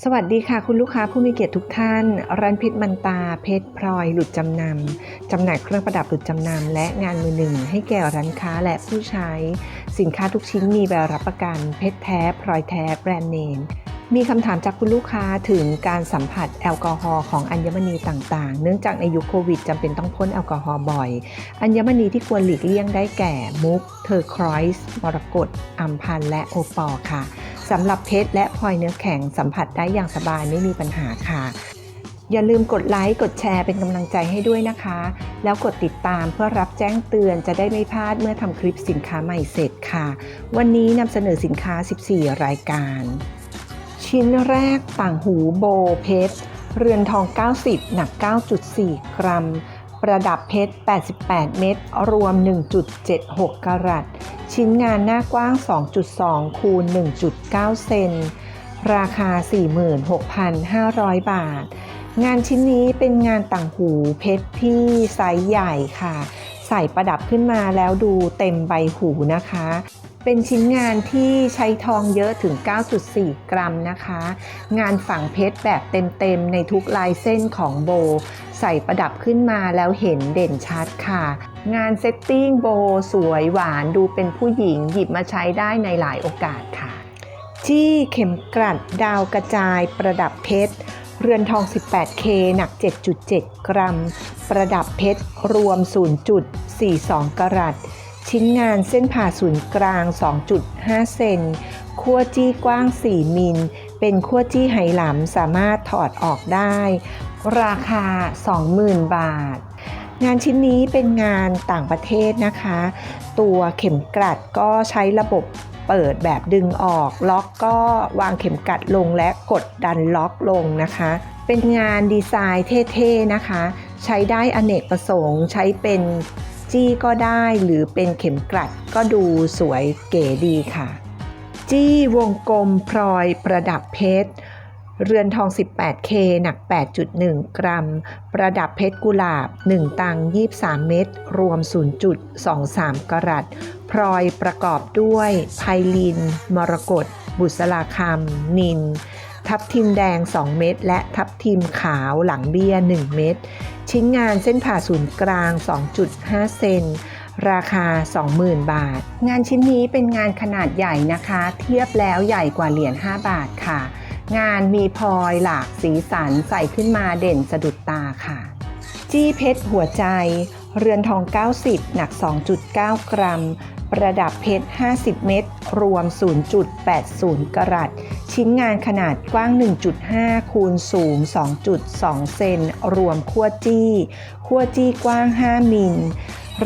สวัสดีค่ะ คุณลูกค้าผู้มีเกียรติทุกท่าน ร้านเพชรมันตา เพชรพลอย หลุดจำนำจำหน่ายเครื่องประดับหลุดจำนำและงานมือหนึ่ง ให้แก่ร้านค้าและผู้ใช้ สินค้าทุกชิ้นมีใบรับประกัน เพชรแท้พลอยแท้แบรนด์เนมมีคำถามจากคุณลูกค้าถึงการสัมผัสแอลกอฮอล์ของอัญมณีต่างๆ เนื่องจากในยุคโควิดจำเป็นต้องพ่นแอลกอฮอล์บ่อย อัญมณีที่ควรหลีกเลี่ยงได้แก่มุก เทอร์ครอยส์มรกตอัมพันและโอปอลค่ะ สำหรับเพชรและพลอยเนื้อแข็งสัมผัสได้อย่างสบายไม่มีปัญหาค่ะ อย่าลืมกดไลค์กดแชร์เป็นกำลังใจให้ด้วยนะคะ แล้วกดติดตามเพื่อรับแจ้งเตือนจะได้ไม่พลาดเมื่อทำคลิปสินค้าใหม่เสร็จค่ะ วันนี้นำเสนอสินค้า 14 รายการ ชิ้นแรกต่างหูโบเพชรเรือนทอง 90 หนัก 9.4 กรัม ประดับเพชร 88 เม็ดรวม 1.76 กรัต ชิ้นงานหน้ากว้าง 2.2 คูณ 1.9 เซน ราคา 46,500 บาท งานชิ้นนี้เป็นงานต่างหูเพชรที่ไซส์ใหญ่ค่ะ ใส่ประดับขึ้นมาแล้วดูเต็มใบหูนะคะ เป็นชิ้นงานที่ใช้ทองเยอะถึง 9.4 กรัมนะคะ งานฝังเพชรแบบเต็มๆ ในทุกลายเส้นของโบ ใส่ประดับขึ้นมาแล้วเห็นเด่นชัดค่ะ งานเซตติ้งโบสวยหวานดูเป็นผู้หญิงหยิบมาใช้ได้ในหลายโอกาสค่ะจี้เข็มกลัดดาวกระจายประดับเพชรเรือนทอง 18K หนัก 7.7 กรัม ประดับเพชรรวม 0.42 กรัต ชิ้นงานเส้นผ่าศูนย์กลาง 2.5 เซนขั้วจี้กว้าง 4 มิล เป็นขั้วจี้ไหหลำสามารถถอดออกได้ ราคา 20,000 บาท งานชิ้นนี้เป็นงานต่างประเทศนะคะ ตัวเข็มกลัดก็ใช้ระบบเปิดแบบดึงออก ล็อกก็วางเข็มกลัดลงและกดดันล็อกลงนะคะ เป็นงานดีไซน์เท่ๆนะคะ ใช้ได้อเนกประสงค์ ใช้เป็น จี้ก็ได้หรือเป็นเข็มกลัดก็ดูสวยเก๋ดีค่ะ จี้วงกลมพลอยประดับเพชร เรือนทอง 18K หนัก 8.1 กรัม ประดับเพชรกุหลาบ 1 ตัง 23 เม็ดรวม 0.23 กรัตพลอยประกอบด้วยไพลิน มรกตบุษราคำนินทับทิมแดง 2 เม็ดและทับทิมขาวหลังเบี้ย 1 เม็ด ชิ้นงานเส้นผ่าศูนย์กลาง 2.5 เซนราคา 20,000 บาท งานชิ้นนี้เป็นงานขนาดใหญ่นะคะ เทียบแล้วใหญ่กว่าเหรียญ 5 บาทค่ะ งานมีพลอยหลากสีสันใส่ขึ้นมาเด่นสะดุดตาค่ะ จี้เพชรหัวใจ เรือนทอง 90 หนัก 2.9 กรัม ประดับเพชร 50 เม็ด รวม 0.80 กรัต ชิ้นงานขนาดกว้าง 1.5 คูณสูง 2.2 เซน รวมขั้วจี้ ขั้วจี้กว้าง 5 มิล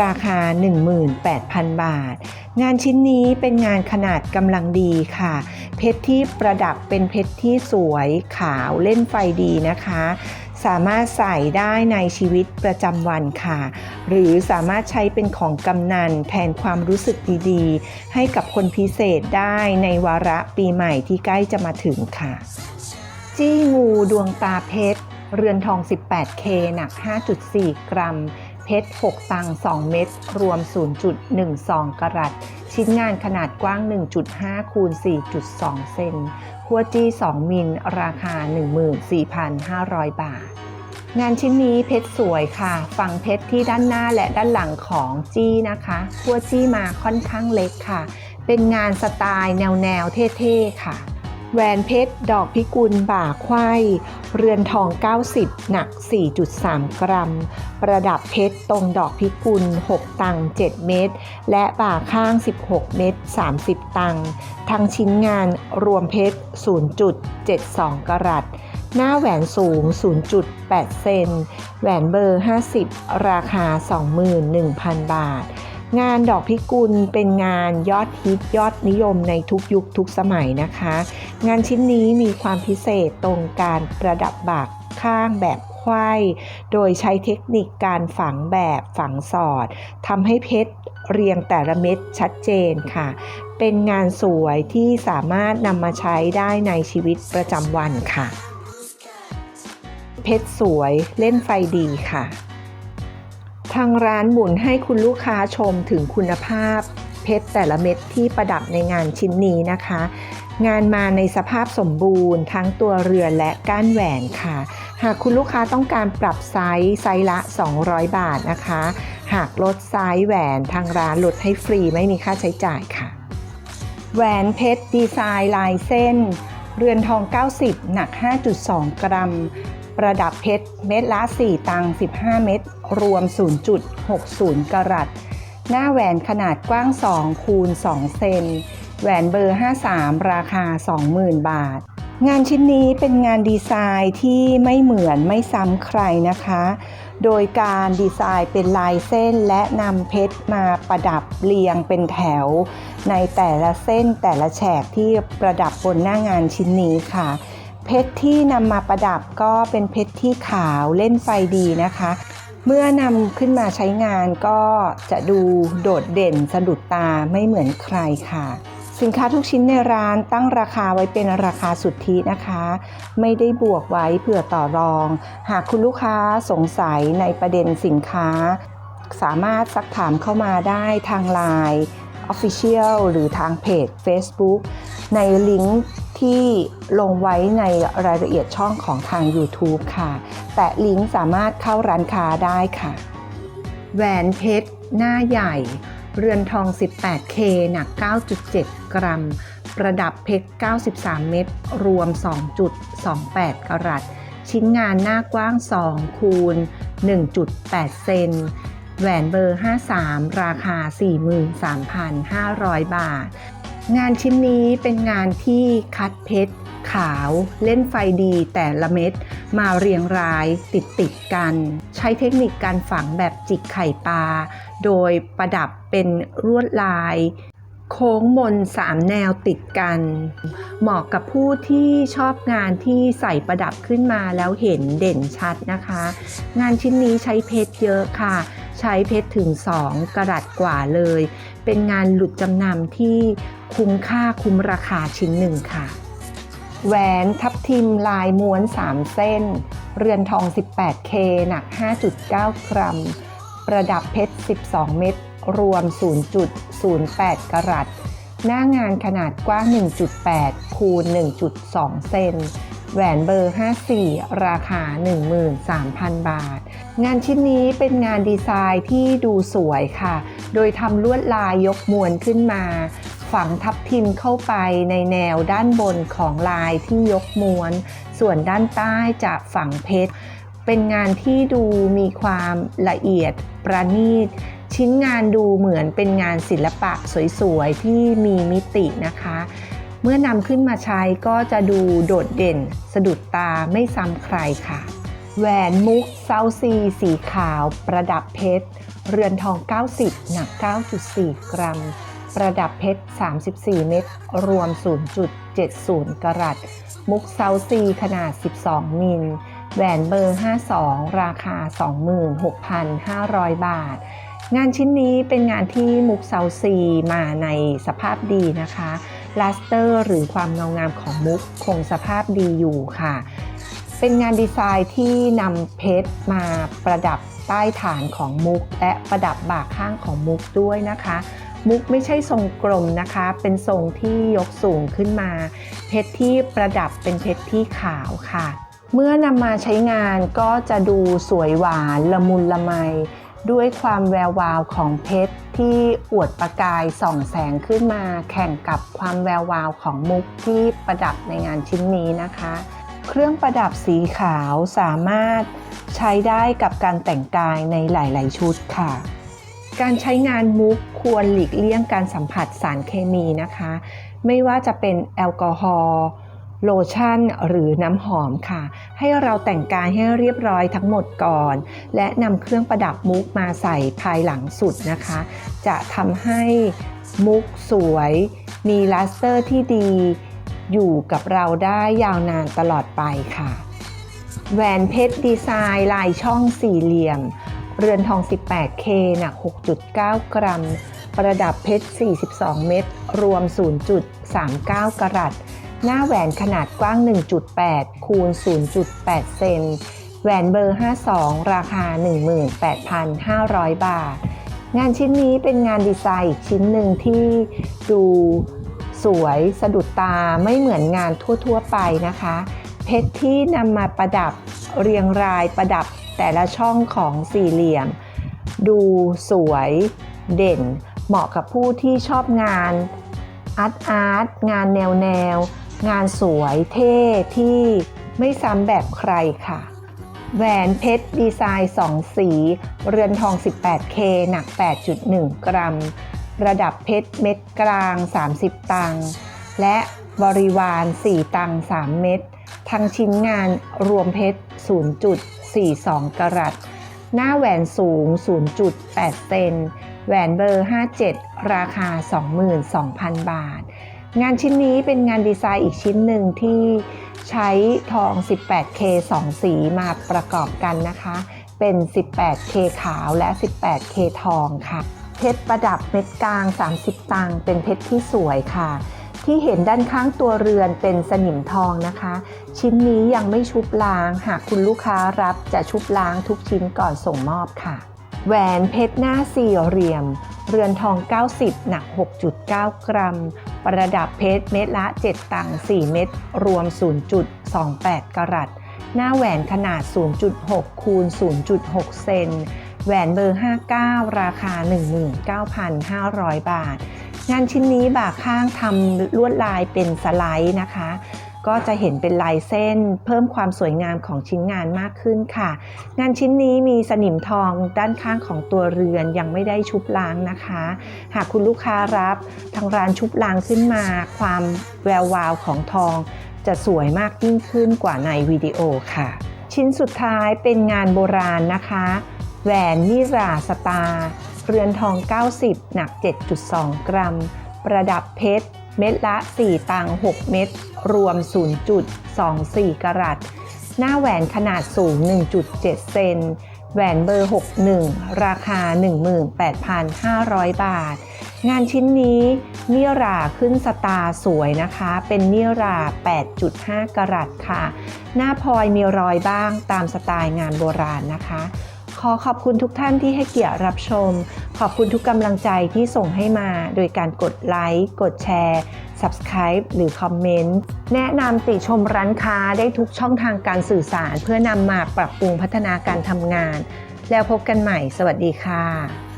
ราคา 18,000 บาท งานชิ้นนี้เป็นงานขนาดกำลังดีค่ะ เพชรที่ประดับเป็นเพชรที่สวยขาวเล่นไฟดีนะคะ สามารถใส่ได้ในชีวิตประจำวันค่ะ หรือสามารถใช้เป็นของกำนันแทนความรู้สึกดีๆ ให้กับคนพิเศษได้ในวาระปีใหม่ที่ใกล้จะมาถึงค่ะ จี้งูดวงตาเพชร เรือนทอง 18K หนัก 5.4 กรัม ชร 6 ตัง 2 เม็ดรวม 0.12 กรัต ชิ้นงานขนาดกว้าง 1.5 คูณ 4.2 เซนขั้วจี้ 2 มิล ราคา 14,500 บาท งานชิ้นนี้เพชรสวยค่ะ ฝั่งเพชรที่ด้านหน้าและด้านหลังของจี้นะคะขั้วจี้มาค่อนข้างเล็กค่ะ เป็นงานสไตล์แนวแนวเท่ๆค่ะ แหวนเพชร ดอกพิกุล บ่าไขว้เรือนทอง 90 หนัก 4.3 กรัม ประดับเพชรตรงดอกพิกุล 6 ตัง 7 เม็ด และบ่าข้าง 16 เม็ด 30 ตัง ทั้งชิ้นงานรวมเพชร 0.72 กรัตหน้าแหวนสูง 0.8 เซน แหวนเบอร์ 50 ราคา 21,000 บาท งานดอกพิกุลเป็นงานยอดฮิตยอดนิยมในทุกยุคทุกสมัยนะคะ งานชิ้นนี้มีความพิเศษตรงการประดับบากข้างแบบไขว้โดยใช้เทคนิคการฝังแบบฝังสอดทำให้เพชรเรียงแต่ละเม็ดชัดเจนค่ะ เป็นงานสวยที่สามารถนำมาใช้ได้ในชีวิตประจำวันค่ะ เพชรสวยเล่นไฟดีค่ะ ทางร้านหมุนให้คุณลูกค้าชมถึงคุณภาพ เพชรแต่ละเม็ดที่ประดับในงานชิ้นนี้นะคะ งานมาในสภาพสมบูรณ์ ทั้งตัวเรือนและก้านแหวนค่ะ หากคุณลูกค้าต้องการปรับไซส์ไซส์ละ 200 บาทนะคะ หากลดไซส์แหวนทางร้านลดให้ฟรีไม่มีค่าใช้จ่ายค่ะ แหวนเพชรดีไซน์ลายเส้น เรือนทอง 90 หนัก 5.2 กรัม ประดับเพชรเม็ดละ 4 ตัง 15 เม็ดรวม 0.60 กรัตหน้าแหวนขนาดกว้าง 2 คูณ 2 เซน แหวนเบอร์ 53 ราคา 20,000 บาท งานชิ้นนี้เป็นงานดีไซน์ที่ไม่เหมือนไม่ซ้ำใครนะคะ โดยการดีไซน์เป็นลายเส้นและนำเพชรมาประดับเรียงเป็นแถว ในแต่ละเส้นแต่ละแฉกที่ประดับบนหน้างานชิ้นนี้ค่ะ เพชรที่นำมาประดับก็เป็นเพชรที่ขาวเล่นไฟดีนะคะ เมื่อนำขึ้นมาใช้งานก็จะดูโดดเด่นสะดุดตาไม่เหมือนใครค่ะ สินค้าทุกชิ้นในร้านตั้งราคาไว้เป็นราคาสุทธินะคะ ไม่ได้บวกไว้เผื่อต่อรอง หากคุณลูกค้าสงสัยในประเด็นสินค้า สามารถซักถามเข้ามาได้ทาง Line Official หรือทางเพจ Facebook ในลิงก์ที่ลงไว้ในรายละเอียดช่องของทาง YouTube ค่ะ แต่ลิงก์สามารถเข้าร้านค้าได้ค่ะ แหวนเพชร หน้าใหญ่ เรือนทอง 18K หนัก 9.7 กรัม ประดับเพชร 93 เม็ด รวม 2.28 กรัต ชิ้นงานหน้ากว้าง 2 คูณ 1.8 เซน แหวนเบอร์ 53 ราคา 43,500 บาท งานชิ้นนี้เป็นงานที่คัดเพชรขาวเล่นไฟดีแต่ละเม็ดมาเรียงรายติดติดกัน ใช้เทคนิคการฝังแบบจิกไข่ปลา โดยประดับเป็นลวดลาย โค้งมนสามแนวติดกัน เหมาะกับผู้ที่ชอบงานที่ใส่ประดับขึ้นมาแล้วเห็นเด่นชัดนะคะ งานชิ้นนี้ใช้เพชรเยอะค่ะ ใช้เพชรถึง 2 กรัตกว่าเลย เป็นงานหลุดจำนำที่คุ้มค่าคุ้มราคาชิ้นหนึ่งค่ะ แหวนทับทิมลายม้วน 3 เส้น เรือนทอง 18K หนัก 5.9 กรัม ประดับเพชร 12 เม็ด รวม 0.08 กรัต หน้างานขนาดกว้าง 1.8 คูณ 1.2 เซน แหวนเบอร์ 54 ราคา 13,000 บาท งานชิ้นนี้เป็นงานดีไซน์ที่ดูสวยค่ะ โดยทำลวดลายยกมวลขึ้นมา ฝังทับทิมเข้าไปในแนวด้านบนของลายที่ยกม้วนส่วนด้านใต้จะฝังเพชรเป็นงานที่ดูมีความละเอียดประณีต ชิ้นงานดูเหมือนเป็นงานศิลปะสวยๆ ที่มีมิตินะคะ เมื่อนำขึ้นมาใช้ก็จะดูโดดเด่น สะดุดตาไม่ซ้ำใครค่ะ แหวนมุกเซาซีสีขาว ประดับเพชร เรือนทอง 90 หนัก 9.4 กรัม ประดับเพชร 34 เม็ดรวม 0.70 กรัตมุกเซาซีขนาด 12 มิลแหวนเบอร์ 52 ราคา 26,500 บาท งานชิ้นนี้เป็นงานที่มุกเซาซีมาในสภาพดีนะคะลาสเตอร์หรือความเงางามของมุกคงสภาพดีอยู่ค่ะ เป็นงานดีไซน์ที่นำเพชรมาประดับใต้ฐานของมุก และประดับบ่าข้างของมุกด้วยนะคะ มุกไม่ใช่ทรงกลมนะคะ เป็นทรงที่ยกสูงขึ้นมา เพชรที่ประดับเป็นเพชรที่ขาวค่ะ เมื่อนำมาใช้งานก็จะดูสวยหวานละมุนละไม ด้วยความแวววาวของเพชรที่อวดประกายส่องแสงขึ้นมาแข่งกับความแวววาวของมุกที่ประดับในงานชิ้นนี้นะคะ เครื่องประดับสีขาวสามารถใช้ได้กับการแต่งกายในหลาย ๆ ชุดค่ะ การใช้งานมุกควรหลีกเลี่ยงการสัมผัสสารเคมีนะคะ ไม่ว่าจะเป็นแอลกอฮอล์ โลชั่นหรือน้ำหอมค่ะ ให้เราแต่งกายให้เรียบร้อยทั้งหมดก่อน และนำเครื่องประดับมุกมาใส่ภายหลังสุดนะคะ จะทำให้มุกสวย มีลาสเตอร์ที่ดี อยู่กับเราได้ยาวนานตลอดไปค่ะ แหวนเพชรดีไซน์ลายช่องสี่เหลี่ยม เรือนทอง 18K หนัก 6.9 กรัม ประดับเพชร 42 เม็ดรวม 0.39 กรัต หน้าแหวนขนาดกว้าง 1.8 คูณ 0.8 เซน แหวนเบอร์ 52 ราคา 18,500 บาท งานชิ้นนี้เป็นงานดีไซน์อีกชิ้นหนึ่งที่ดูสวยสะดุดตาไม่เหมือนงานทั่ว ๆ ไปนะคะ เพชรที่นำมาประดับเรียงรายประดับแต่ละช่องของสี่เหลี่ยม ดูสวยเด่น เหมาะกับผู้ที่ชอบงานอาร์ตอาร์ตงานแนวแนว งานสวยเท่ที่ไม่ซ้ำแบบใครค่ะ แหวนเพชรดีไซน์ 2 สี เรือนทอง 18K หนัก 8.1 กรัม ระดับเพชรเม็ดกลาง 30 ตังค์และบริวาร 4 ตังค์3เม็ดทั้งชิ้นงานรวมเพชร 0.42 กรัตหน้าแหวนสูง 0.8 เซน แหวนเบอร์ 57 ราคา 22,000 บาท งานชิ้นนี้เป็นงานดีไซน์อีกชิ้นหนึ่งที่ใช้ทอง 18K 2 สีมาประกอบกันนะคะ เป็น 18K ขาวและ 18K ทองค่ะ เพชรประดับเม็ดกลาง 30 ตังค์เป็นเพชรที่สวยค่ะ ที่เห็นด้านข้างตัวเรือนเป็นสนิมทองนะคะ ชิ้นนี้ยังไม่ชุบล้าง หากคุณลูกค้ารับจะชุบล้างทุกชิ้นก่อนส่งมอบค่ะ แหวนเพชรหน้าสี่เหลี่ยมเรือนทอง 90 หนัก 6.9 กรัม ประดับเพชรเม็ดละ 7 ตังค์4เม็ดรวม 0.28 กรัต หน้าแหวนขนาด 0.6 คูณ 0.6 เซน แหวนเบอร์ 59 ราคา 19,500 บาท งานชิ้นนี้บ่าข้างทำลวดลายเป็นสไลด์นะคะ ก็จะเห็นเป็นลายเส้นเพิ่มความสวยงามของชิ้นงานมากขึ้นค่ะ งานชิ้นนี้มีสนิมทองด้านข้างของตัวเรือนยังไม่ได้ชุบล้างนะคะ หากคุณลูกค้ารับทางร้านชุบล้างขึ้นมา ความแวววาวของทอง จะสวยมากยิ่งขึ้นกว่าในวิดีโอค่ะ ชิ้นสุดท้ายเป็นงานโบราณนะคะ แหวนนิราสตา เรือนทอง 90 หนัก 7.2 กรัม ประดับเพชร เม็ดละ 4 ตัง 6 เม็ดรวม 0.24 กรัต หน้าแหวนขนาดสูง 1.7 เซน แหวนเบอร์ 61 ราคา 18,500 บาท งานชิ้นนี้นิราขึ้นสตาสวยนะคะ เป็นนิรา 8.5 กรัตค่ะ หน้าพลอยมีรอยบ้างตามสไตล์งานโบราณนะคะ ขอขอบคุณทุกท่านที่ให้เกียรติรับชม ขอบคุณทุกกำลังใจที่ส่งให้มา โดยการกดไลค์ กดแชร์ Subscribe หรือคอมเมนต์ แนะนำติชมร้านค้าได้ทุกช่องทางการสื่อสาร เพื่อนำมาปรับปรุงพัฒนาการทำงาน แล้วพบกันใหม่ สวัสดีค่ะ